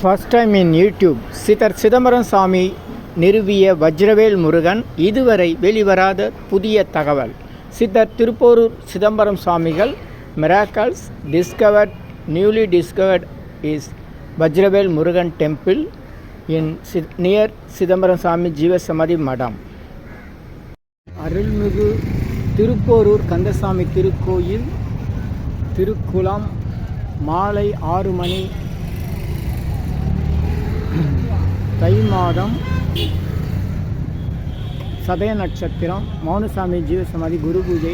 First time in YouTube Siddhar Chidambaram Swami நிறுவிய வஜ்ரவேல் முருகன் இதுவரை வெளிவராத புதிய தகவல். Siddhar Thiruporur Chidambaram Swamigal miracles discovered newly discovered is Vajravel Murugan temple in C near Chidambaram Swami jeevasamadhi madam. அருள்மிகு திருப்போரூர் கந்தசாமி திருக்கோயில் திருக்குளம் மாலை ஆறு மணி தை மாதம் சதய நட்சத்திரம் மௌனசாமி ஜீவசமாதி குரு பூஜை.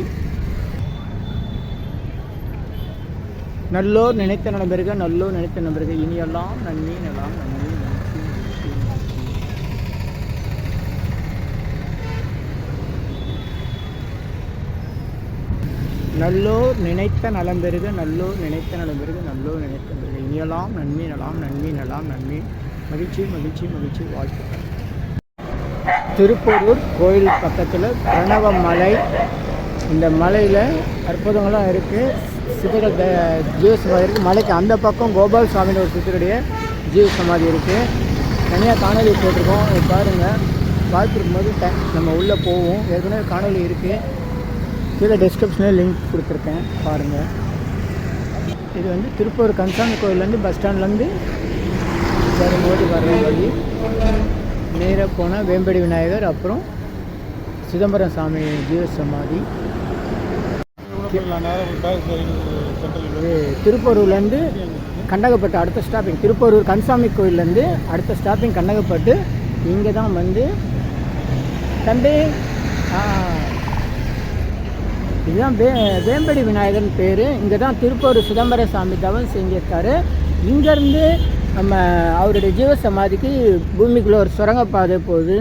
நல்லோர் நினைத்த நண்பர்கள் நல்லோர் நினைத்த நண்பர்கள். இனியெல்லாம் நன்மை நலாம் நன்மை நல்லோர் நினைத்த நலம் பெருக நல்லோர் நினைத்த நலம் பெருக நல்லோர் நினைத்த பெருக இனியெல்லாம் நன்மை நலாம் நன்மை நலாம் நன்மை. மகிழ்ச்சி மகிழ்ச்சி மகிழ்ச்சி வாழ்த்துக்கள். திருப்பூரூர் கோயில் பக்கத்தில் பிரணவ மலை. இந்த மலையில் அற்புதங்களாக இருக்குது சித்தர்கள் ஜீவ சமாதி இருக்குது மலைக்கு அந்த பக்கம் கோபால் சுவாமின்னு ஒரு சித்தருடைய ஜீவ சமாதி இருக்குது தனியாக காணொலி போட்டிருக்கோம். பாருங்கள் பார்த்துருக்கும்போது ட- நம்ம உள்ளே போவோம். ஏற்கனவே காணொலி இருக்குது கீழே டிஸ்கிரிப்ஷனில் லிங்க் கொடுத்துருக்கேன். பாருங்கள் இது வந்து திருப்பூர் கன்சாமி கோயிலேருந்து பஸ் ஸ்டாண்ட்லேருந்து வரும்போது வர்ற வழி நேராக போனால் வேம்படி விநாயகர் அப்புறம் சிதம்பரம் சாமி ஜீவ சமாதி. திருப்பரூர்லேருந்து கண்டகப்பட்டு அடுத்த ஸ்டாப்பிங் திருப்பரூர் கன்சாமி கோயிலேருந்து அடுத்த ஸ்டாப்பிங் கண்டகப்பட்டு இங்கே தான் வந்து தம்பி இதுதான் வே வேம்படி விநாயகர்னு பேர். இங்கே தான் திருப்பூர் சிதம்பர சாமி தவம் செஞ்சிருக்காரு. இங்கேருந்து நம்ம அவருடைய ஜீவ சமாதிக்கு பூமிக்குள்ளே ஒரு சுரங்கப்பாதை போகுது.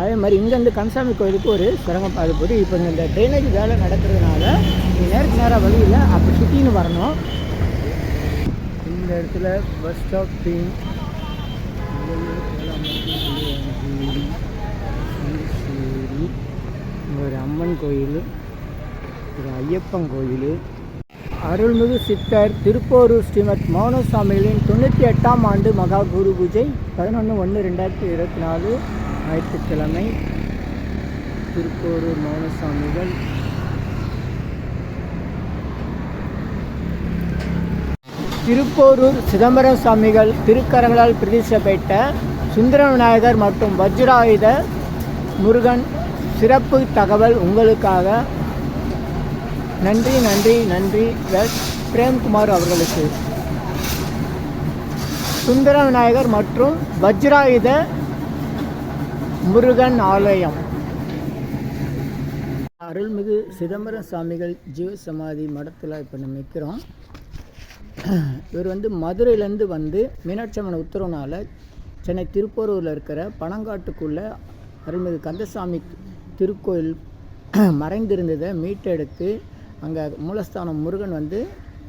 அதே மாதிரி இங்கேருந்து கன்சாமி கோயிலுக்கு ஒரு சுரங்கப்பாதை போகுது. இப்போ இந்த ட்ரைனேஜ் வேலை நடக்கிறதுனால நேருக்கு நேராக வழி இல்லை. அப்படி சுற்றின்னு வரணும். இந்த இடத்துல பஸ் ஸ்டாப்பிங் ஒரு அம்மன் கோயில் ஒரு ஐயப்பன் கோயில் அருள்மிகு சித்தர் திருப்போரூர் ஸ்ரீமத் மௌனசாமிகளின் தொண்ணூற்றி எட்டாம் ஆண்டு மகா குரு பூஜை பதினொன்று ஒன்று ரெண்டாயிரத்தி இருபத்தி நாலு ஞாயிற்றுக்கிழமை. திருப்போரூர் மௌனசாமிகள். திருப்போரூர் சிதம்பரம் சாமிகள் திருக்கரங்களால் பிரதிஷ்டப்பட்ட சுந்தர விநாயகர் மற்றும் வஜ்ராயுத முருகன் சிறப்பு தகவல் உங்களுக்காக நன்றி நன்றி நன்றி. எஸ் பிரேம்குமார் அவர்களுக்கு. சுந்தர விநாயகர் மற்றும் வஜ்ராயுத முருகன் ஆலயம். அருள்மிகு சிதம்பரம் சாமிகள் ஜீவ சமாதி மடத்தில் இப்போ நம்ம நிற்கிறோம் இவர் வந்து மதுரையிலேருந்து வந்து மீனாட்சி உத்தரவுனால் உத்தரவுனால சென்னை திருப்போரூரில் இருக்கிற பனங்காட்டுக்குள்ளே அருள்மிகு கந்தசாமி திருக்கோயில் மறைந்திருந்ததை மீட்டெடுத்து அங்கே மூலஸ்தானம் முருகன் வந்து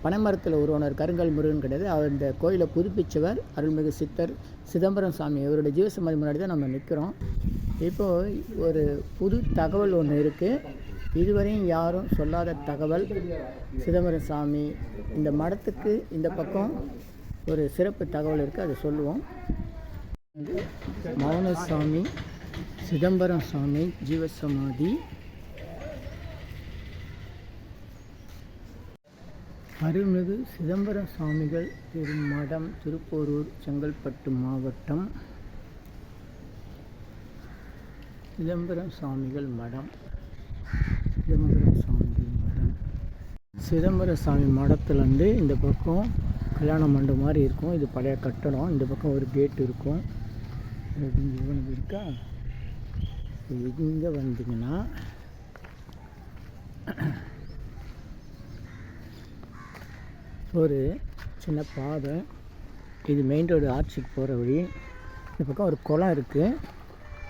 பனைமரத்தில் உருவானார். கருங்கல் முருகன் கிடையாது. அவர் இந்த கோயிலை புதுப்பிச்சவர் அருள்மிகு சித்தர் சிதம்பரம் சாமி. அவருடைய ஜீவசமாதி முன்னாடி தான் நம்ம நிற்கிறோம் இப்போது ஒரு புது தகவல் ஒன்று இருக்குது இதுவரையும் யாரும் சொல்லாத தகவல் சிதம்பரம் சாமி இந்த மடத்துக்கு இந்த பக்கம் ஒரு சிறப்பு தகவல் இருக்குது அதை சொல்லுவோம். மௌனசாமி சிதம்பரம் சாமி ஜீவசமாதி. அருள்மிகு சிதம்பரம் சுவாமிகள் திருமடம் திருப்போரூர் செங்கல்பட்டு மாவட்டம். சிதம்பரம் சுவாமிகள் மடம். சிதம்பரம் சுவாமிகள் மடம். சிதம்பரம் சாமி மடத்துலேருந்து இந்த பக்கம் கல்யாண மண்டபம் மாதிரி இருக்கும். இது பழைய கட்டடம். இந்த பக்கம் ஒரு கேட் இருக்கும். இவனுக்கு இருக்கா? இங்கே வந்தீங்கன்னா ஒரு சின்ன பாதை. இது மெயின் ரோடு ஆர்ச்சிக்கு போகிற வழி. இந்த பக்கம் ஒரு குளம் இருக்குது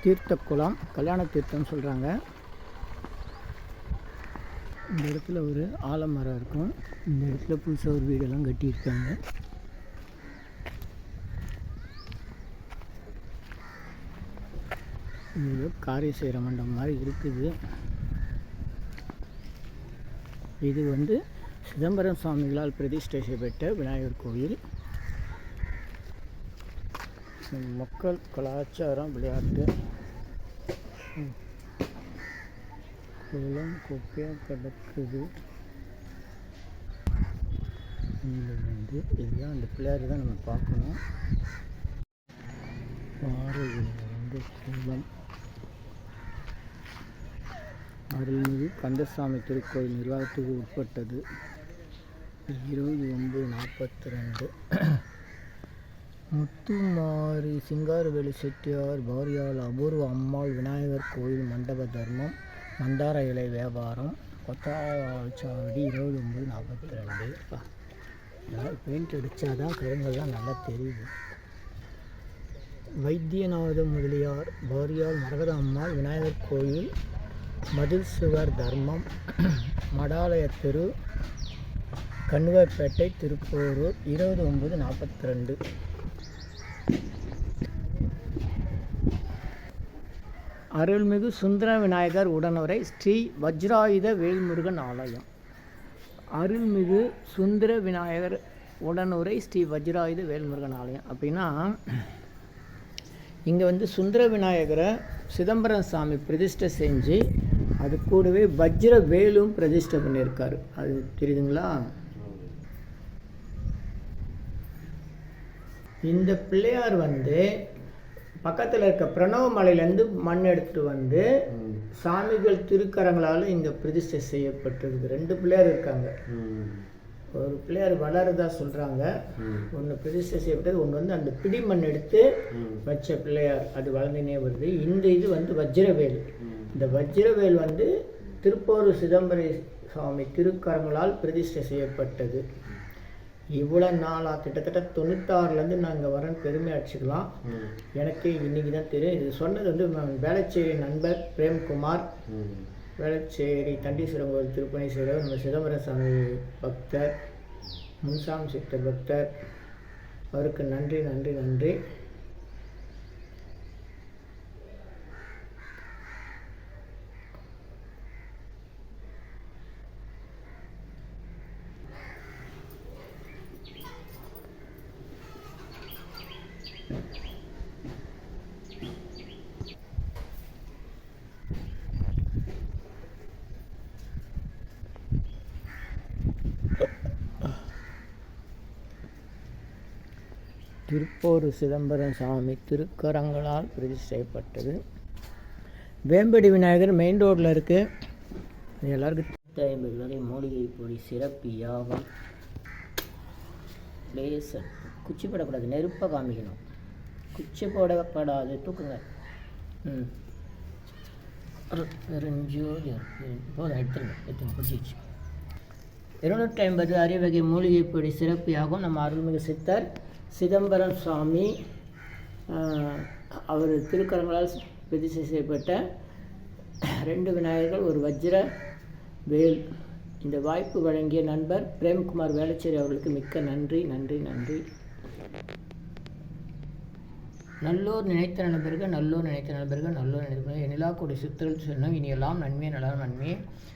தீர்த்த குளம் கல்யாண தீர்த்தம்னு சொல்கிறாங்க இந்த இடத்துல ஒரு ஆலமரம் இருக்கும். இந்த இடத்துல புதுசாக ஒரு வீடெல்லாம் கட்டியிருக்காங்க. இது காரிய செய்கிற மண்டபம் மாதிரி இருக்குது. இது வந்து சிதம்பரம் சுவாமிகளால் பிரதிஷ்டை செய்யப்பட்ட விநாயகர் கோயில். மக்கள் கலாச்சாரம் விளையாட்டு. குளம் குப்பையாக கிடக்குது. வந்து இதுதான் அந்த பிள்ளையார் தான் நம்ம பார்க்கணும். பாறையில் வந்து குளம். அருள்மிகு கந்தசாமி திருக்கோயில் நிர்வாகத்துக்கு உட்பட்டது. இருபது ஒன்பது நாற்பத்தி ரெண்டு. முத்துமாரி சிங்காரவேலு செட்டியார் பாரியால் அபூர்வ அம்மாள் விநாயகர் கோயில் மண்டப தர்மம் மந்தார இலை வியாபாரம் கொத்தாச்சாவடி இருபது ஒன்பது நாற்பத்தி ரெண்டு. பெயிண்ட் அடித்தாதான் கருங்கள்லாம் நல்லா தெரியுது. வைத்தியநாத முதலியார் பாரியால் மரகத அம்மாள் விநாயகர் கோயில் மதில் சுவர் தர்மம் மடாலய தெரு கண்ணுவப்பேட்டை திருப்போரூர் இருபது ஒம்பது நாற்பத்தி ரெண்டு அருள்மிகு சுந்தர விநாயகர் உடனுரை ஸ்ரீ வஜ்ராயுத வேல்முருகன் ஆலயம். அருள்மிகு சுந்தர விநாயகர் உடனுரை ஸ்ரீ வஜ்ராயுத வேல்முருகன் ஆலயம். அப்படின்னா இங்கே வந்து சுந்தர விநாயகரை சிதம்பரம் சாமி பிரதிஷ்டை செஞ்சு அது கூடவே வஜ்ர வேலும் பிரதிஷ்டை பண்ணியிருக்காரு. அது தெரியுதுங்களா? இந்த பிள்ளையார் வந்து பக்கத்தில் இருக்க பிரணவ மலையிலேருந்து மண் எடுத்துட்டு வந்து சாமிகள் திருக்கரங்களால் இங்கே பிரதிஷ்டை செய்யப்பட்டிருக்கு ரெண்டு பிள்ளையார் இருக்காங்க. ஒரு பிள்ளையார் வளருதா சொல்கிறாங்க ஒன்று பிரதிஷ்டை செய்யப்பட்டது ஒன்று வந்து அந்த பிடி மண் எடுத்து வச்ச பிள்ளையார் அது வளர்ந்துனே வருது. இந்த இது வந்து வஜ்ரவேல். இந்த வஜ்ரவேல் வந்து திருப்போரூர் சிதம்பர சுவாமி திருக்கரங்களால் பிரதிஷ்டை செய்யப்பட்டது. இவ்வளோ நாளாக கிட்டத்தட்ட தொண்ணூத்தாறுலேருந்து நாங்கள் வரேன்னு பெருமை அடிச்சுக்கலாம். எனக்கு இன்னைக்கு தான் தெரியும். இது சொன்னது வந்து வேளச்சேரி நண்பர் பிரேம்குமார். வேளச்சேரி தண்டீஸ்வரம் கோயில் திருப்பணி செய்கிறவர் நம்ம சிதம்பரம் சாமி பக்தர் முன்சாமி சித்த பக்தர். அவருக்கு நன்றி நன்றி நன்றி. திருப்போர் சிதம்பரம் சாமி திருக்கரங்களால் பிரதிஷ்டை செய்யப்பட்டது. வேம்படி விநாயகர் மெயின் ரோட்டில் இருக்குது எல்லாருக்கும் ஐம்பது வரை மூலிகை பொடி சிறப்பு யாகம் லேசர் குச்சி போடக்கூடாது நெருப்பை காமிக்கணும். குச்சி போடப்படாது தூக்குங்க. ம். பெருஞ்சோதி போதும் எடுத்துருங்க எடுத்துங்க பிடிச்சிச்சு இருநூற்றி ஐம்பது அரியவகை மூலிகை பொடி சிறப்பியாகும் நம்ம அருள்மிகு சித்தர் சிதம்பரம் சுவாமி அவர் திருக்கரங்களால் பிரதிஷ்டை செய்யப்பட்ட ரெண்டு விநாயகர்கள் ஒரு வஜ்ர வேல். இந்த வாய்ப்பு வழங்கிய நண்பர் பிரேம்குமார் வேளச்சேரி அவர்களுக்கு மிக்க நன்றி நன்றி நன்றி. நல்லோர் நினைத்த நண்பர்கள் நல்லோர் நினைத்த நண்பர்கள் நல்லோர் நினைத்த எனிலா கொடி சித்தர்கள் சொன்னோம் இனியெல்லாம் நன்மையே நலம் நன்மையே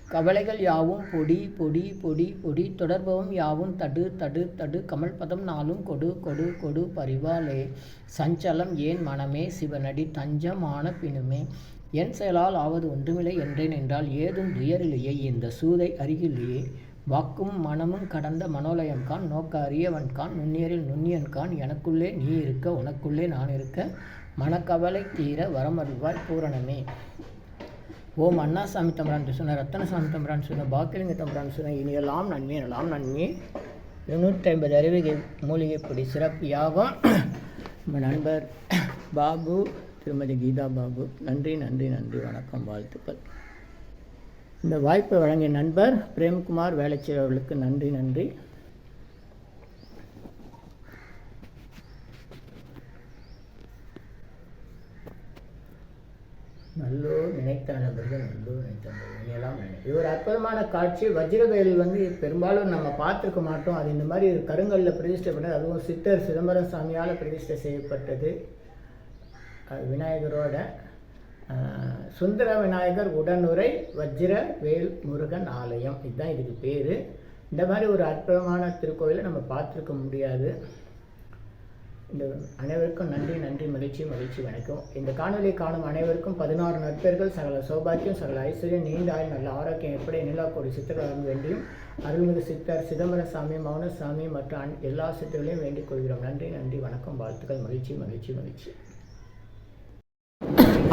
கவலைகள் யாவும் பொடி பொடி பொடி பொடி. தொடர்பவும் யாவும் தடு தடு தடு. கமல் பதம் நாளும் கொடு கொடு கொடு. பரிவாலே சஞ்சலம் ஏன் மனமே? சிவனடி தஞ்சமான பினுமே என் செயலால் ஆவது ஒன்றுமில்லை என்றேன் என்றால் ஏதும் துயரிலேயே இந்த சூதை அருகிலேயே வாக்கும் மனமும் கடந்த மனோலயம்கான் நோக்க அறியவன்கான் நுண்ணியரில் நுண்ணியன் கான் எனக்குள்ளே நீ இருக்க உனக்குள்ளே நான் இருக்க மனக்கவலை தீர வரமருள்வாய் பூரணமே. ஓம் அண்ணாசாமி தம்பரான் சொன்ன ரத்தனசாமி தம்பரான் சொன்ன பாக்கியலிங்க தம்பரான் சொன்ன இனியெல்லாம் நன்மை எல்லாம் நன்மை. இருநூற்றி ஐம்பது அறிவிகை மூலிகைப்படி சிறப்பு யாகம். நம்ம நண்பர் பாபு திருமதி கீதா பாபு நன்றி நன்றி நன்றி வணக்கம் வாழ்த்துக்கள். இந்த வாய்ப்பை வழங்கிய நண்பர் பிரேம்குமார் வேளச்சேரி அவர்களுக்கு நன்றி நன்றி. நல்லோர் நினைத்த நண்பர்கள் நல்லோர் நினைத்த இனியெல்லாம் இது ஒரு அற்புதமான காட்சி. வஜ்ரவேல் வந்து பெரும்பாலும் நம்ம பார்த்துருக்க மாட்டோம். அது இந்த மாதிரி கருங்கல்ல பிரதிஷ்டை பண்ணது அதுவும் சித்தர் சிதம்பரம் சாமியால் பிரதிஷ்டை செய்யப்பட்டது. விநாயகரோட சுந்தர விநாயகர் உடனுரை வஜ்ர வேல் முருகன் ஆலயம். இதுதான் இதுக்கு பேர். இந்த மாதிரி ஒரு அற்புதமான திருக்கோயிலை நம்ம பார்த்துருக்க முடியாது. இந்த அனைவருக்கும் நன்றி நன்றி மகிழ்ச்சி மகிழ்ச்சி வணக்கம். இந்த காணொலியை காணும் அனைவருக்கும் பதினாறு நட்பர்கள் சகல சௌபாக்கியம் சகல ஐஸ்வர்யம் நீண்ட ஆயுள் நல்ல ஆரோக்கியம் எப்படி நிலாக்கோடி சித்தர்கள் வேண்டியும் அருள்மிகு சித்தர் சிதம்பரசாமி மௌனசாமி மற்றும் அன்- எல்லா சித்தர்களையும் வேண்டிக் கொள்கிறோம். நன்றி நன்றி வணக்கம் வாழ்த்துக்கள் மகிழ்ச்சி மகிழ்ச்சி மகிழ்ச்சி.